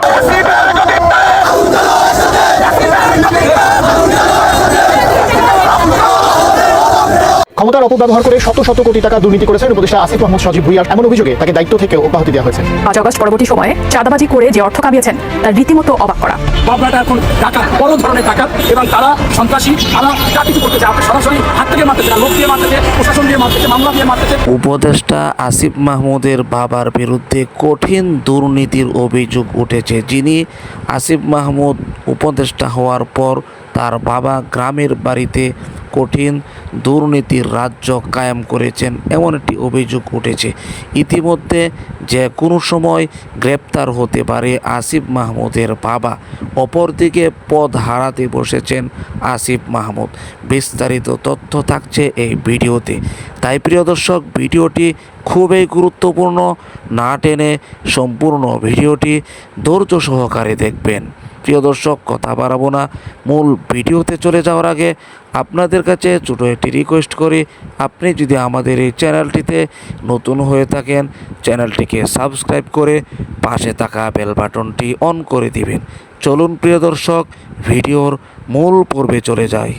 Bossy! অপব্যবহার করে শত শত কোটি টাকা দুর্নীতি করেছেন উপদেষ্টা আসিফ মোহাম্মদ সজীব ভুইয়ার। এমন অভিযোগে তাকে দায়িত্ব থেকে অব্যাহতি দেওয়া হয়েছে। পাঁচ আগস্ট পরবর্তী সময়ে চাঁদাবাজি করে যে অর্থ কামিয়েছেন তার রীতিমতো অবাক করা। পাবনাটা এখন ডাকাত বড় ধরনের ডাকাত এবং তারা সন্ত্রাসী তারা যা কিছু করতেছে আপনি সরাসরি হাত থেকে মারতেছে লোক দিয়ে মারতেছে প্রশাসন দিয়ে মারতেছে মামলা দিয়ে মারতেছে। উপদেষ্টা আসিফ মাহমুদের বাবার বিরুদ্ধে কঠিন দুর্নীতির অভিযোগ উঠেছে। যিনি আসিফ মাহমুদ উপদেষ্টা হওয়ার পর তার বাবা গ্রামের বাড়িতে কঠিন দুর্নীতির রাজ্য কায়েম করেছেন এমন একটি অভিযোগ উঠেছে। ইতিমধ্যে যে কোনো সময় গ্রেপ্তার হতে পারে আসিফ মাহমুদের বাবা। অপরদিকে পদ হারাতে বসেছেন আসিফ মাহমুদ। বিস্তারিত তথ্য থাকছে এই ভিডিওতে। তাই প্রিয় দর্শক, ভিডিওটি খুবই গুরুত্বপূর্ণ। না টেনে সম্পূর্ণ ভিডিওটি ধৈর্য সহকারে দেখবেন। প্রিয় দর্শক, কথা বাড়াবো না। মূল ভিডিওতে চলে যাওয়ার আগে আপনাদের কাছে ছোটো একটি রিকোয়েস্ট করি, আপনি যদি আমাদের এই চ্যানেলটিতে নতুন হয়ে থাকেন, চ্যানেলটিকে সাবস্ক্রাইব করে পাশে থাকা বেল বাটনটি অন করে দিবেন। চলুন প্রিয় দর্শক, ভিডিওর মূল পর্বে চলে যাই।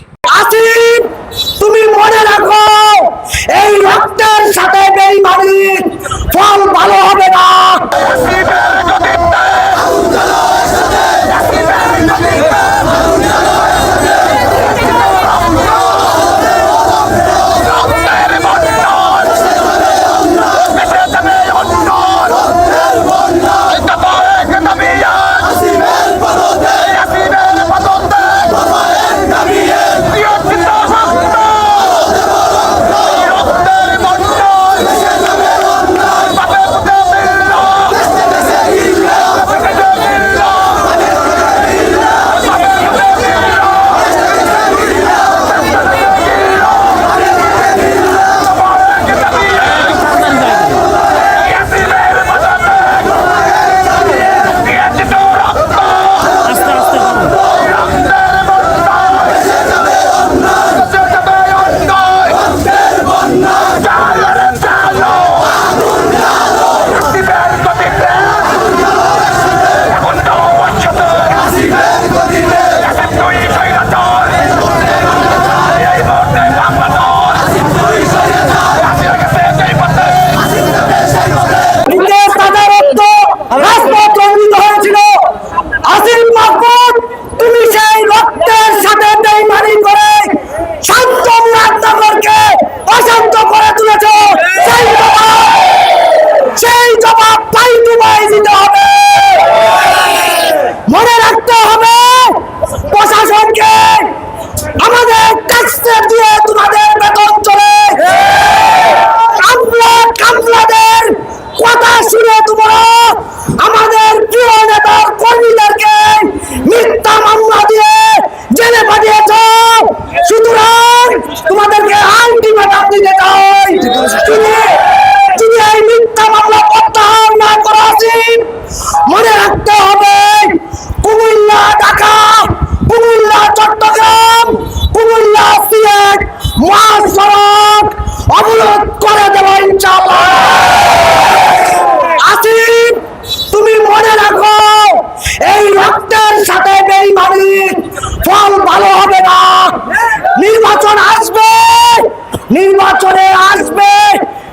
নির্বাচনে আসবে,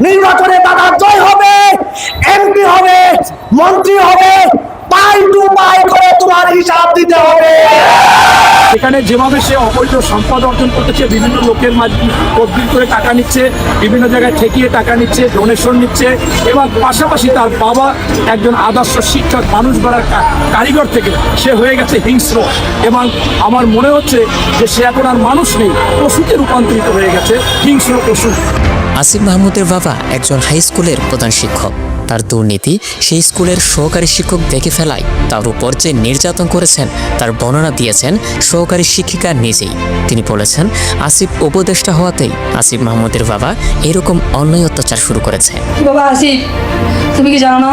নির্বাচনে দাদা জয় হবে এমপি হবে, মন্ত্রী হবে, পাই টু পাই করে তোমার হিসাব দিতে হবে। এখানে যেভাবে সে অবৈধ সম্পদ অর্জন করতেছে, বিভিন্ন লোকের তদবির করে টাকা নিচ্ছে, বিভিন্ন জায়গায় ঠেকিয়ে টাকা নিচ্ছে ডোনেশন নিচ্ছে এবং পাশাপাশি তার বাবা একজন আদর্শ শিক্ষক, মানুষ গড়ার কারিগর থেকে সে হয়ে গেছে হিংস্র এবং আমার মনে হচ্ছে যে সে এখন আর মানুষ নেই পশুতে রূপান্তরিত হয়ে গেছে, হিংস্র পশু। আসিফ মাহমুদের বাবা একজন হাই স্কুলের প্রধান শিক্ষক। তার দুর্নীতি সেই স্কুলের সহকারী শিক্ষক দেখে ফেলায়। তার উপর যে নির্যাতন করেছেন, তার বর্ণনা দিয়েছেন সহকারী শিক্ষিকা নিজেই। তিনি বলেছেন, আসিফ উপদেষ্টা হওয়াতেই আসিফ মাহমুদের বাবা এরকম অন্যায় অত্যাচার শুরু করেছে। বাবা আসিফ, তুমি কি জানো না?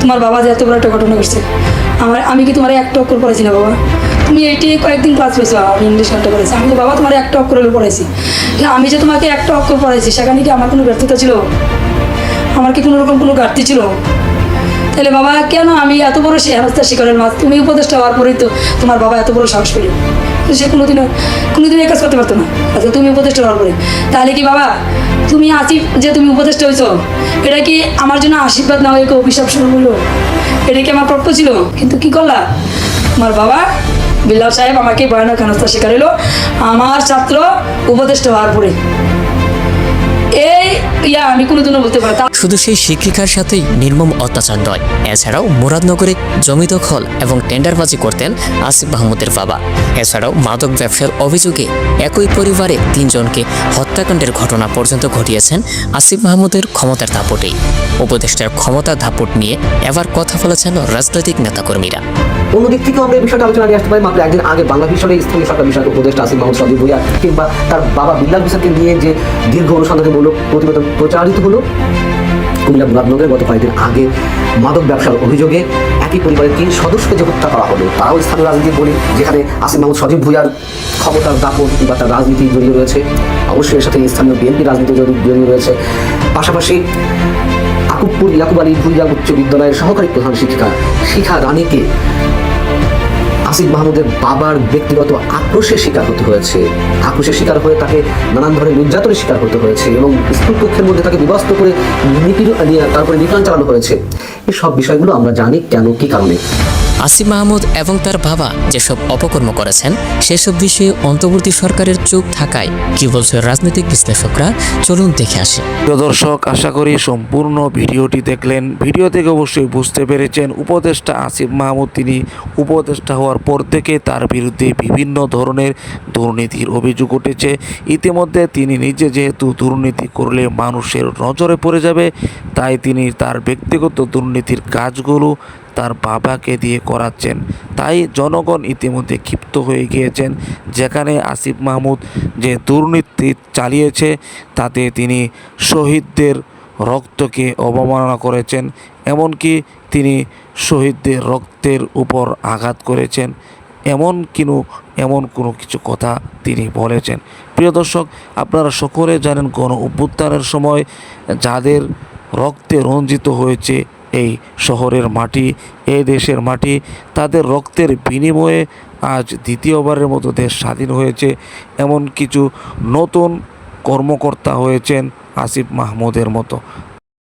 তোমার বাবা যে এত বড় একটা ঘটনা করছে আমার, আমি কি তোমার একটা অক্ষর পড়াইছি না বাবা? তুমি এটি কয়েকদিন ক্লাস পেয়েছ আমি ইংলিশ ঘণ্টা পড়েছি। আমি বাবা তোমার একটা অক্ষর হলে পড়াইছি আমি যে তোমাকে একটা অক্ষর পড়াইছি সেখানে কি আমার কোনো ব্যর্থতা ছিল? আমার কি কোনো রকম কোনো ঘাটতি ছিল? তাহলে বাবা, কেন আমি এত বড় সে হেনস্থার শিকারের মাছ? তুমি উপদেষ্টা হওয়ার পরেই তো তোমার বাবা এত বড় সাহস পেল। সে কোনোদিনও কোনোদিনও এই কাজ করতে পারতো না। আচ্ছা তুমি উপদেষ্টা হওয়ার পরে। তাহলে কি বাবা, তুমি আসিফ যে তুমি উপদেশটা হয়েছো, এটা কি আমার জন্য আশীর্বাদ না হয়ে অভিশাপ শুরু হলো? এটা কি আমার প্রাপ্য ছিল? কিন্তু কি করলা? আমার বাবা, বিল্লাল সাহেব আমাকে ভয়ানক হেনস্থার শিকার এলো আমার ছাত্র উপদেষ্টা হওয়ার পরে। শুধু সেই শিক্ষিকার সাথেই নির্মম অত্যাচার নয়, এছাড়াও মুরাদনগরে জমি দখল এবং টেন্ডারবাজি করতেন আসিফ মাহমুদের বাবা। এছাড়াও মাদক ব্যবসার অভিযোগে একই পরিবারে তিনজনকে হত্যাকাণ্ডের ঘটনা পর্যন্ত ঘটিয়েছেন আসিফ মাহমুদের ক্ষমতার দাপটেই উপদেষ্টার ক্ষমতার দাপট নিয়ে এবার কথা বলেছেন রাজনৈতিক নেতাকর্মীরা। অন্যদিক থেকে আমরা এই বিষয়টা আলোচনা নিয়ে আসতে পারি, মাত্র একদিন আগে বাংলা ভিশনের স্থানীয় সরকার বিষয়ক উপদেষ্টা আসিফ মাহমুদ সজিব ভুইয়া কিংবা তার বাবা বিল্লাল হোসেনকে নিয়ে যে দীর্ঘ অনুসন্ধানমূলক প্রতিবেদন প্রচারিত হলো। কুমিল্লা মুরাদনগরে গত কয়েকদিন আগে মাদক ব্যবসার অভিযোগে একই পরিবারের তিন সদস্যকে যে হত্যা করা হলো, তারাও স্থানীয় রাজনীতি বলি, যেখানে আসিম মাহমুদ সজিব ভুইয়ার ক্ষমতার দাপট কিংবা তার রাজনীতি জড়িয়ে রয়েছে। অবশ্যই এর সাথে স্থানীয় বিএনপি রাজনীতি জড়িয়ে রয়েছে। পাশাপাশি আকুবপুর ইয়াকুব আলী ভুইয়া উচ্চ বিদ্যালয়ের সহকারী প্রধান শিক্ষিকা শিখা রানীকে আসিফ মাহমুদের বাবার ব্যক্তিগত আক্রোশের শিকার হতে হয়েছে। আক্রোশের শিকার হয়ে তাকে নানান ধরনের নির্যাতনের শিকার হতে হয়েছে এবং স্কুল কক্ষের মধ্যে তাকে বিবাস্ত করে নিপীড়ন তারপরে নিপীড়ন চালানো হয়েছে। এই সব বিষয়গুলো আমরা জানি কেন, কি কারণে? আসিফ মাহমুদ এবং তার বাবা যেসব অপকর্ম করেছেন, সেসব বিষয়ে অন্তর্বর্তী সরকারের চোখ থাকায় কি বলছে রাজনৈতিক বিশ্লেষকরা, চলুন দেখে আসি। দর্শক, আশা করি সম্পূর্ণ ভিডিওটি দেখলেন। ভিডিও থেকে অবশ্যই বুঝতে পেরেছেন, উপদেষ্টা আসিফ মাহমুদ তিনি উপদেষ্টা হওয়ার পর থেকে তার বিরুদ্ধে বিভিন্ন ধরনের দুর্নীতির অভিযোগ উঠেছে। ইতিমধ্যে তিনি নিজে যেহেতু দুর্নীতি করলে মানুষের নজরে পড়ে যাবে, তাই তিনি তার ব্যক্তিগত দুর্নীতির কাজগুলো তার বাবাকে দিয়ে করাচ্ছেন। তাই জনগণ ইতিমধ্যে ক্ষিপ্ত হয়ে গিয়েছেন। যেখানে আসিফ মাহমুদ যে দুর্নীতি চালিয়েছে, তাতে তিনি শহীদদের রক্তকে অবমাননা করেছেন, এমনকি তিনি শহীদদের রক্তের উপর আঘাত করেছেন। এমন কিনু, এমন কোনো কিছু কথা তিনি বলেছেন। প্রিয় দর্শক, আপনারা সকলে জানেন গণ অভ্যুত্থানের সময় যাদের রক্তে রঞ্জিত হয়েছে এই শহরের মাটি এই দেশের মাটি, তাদের রক্তের বিনিময়ে আজ দ্বিতীয়বারের মতো দেশ স্বাধীন হয়েছে। এমন কিছু নতুন কর্মকর্তা হয়েছেন আসিফ মাহমুদের মতো।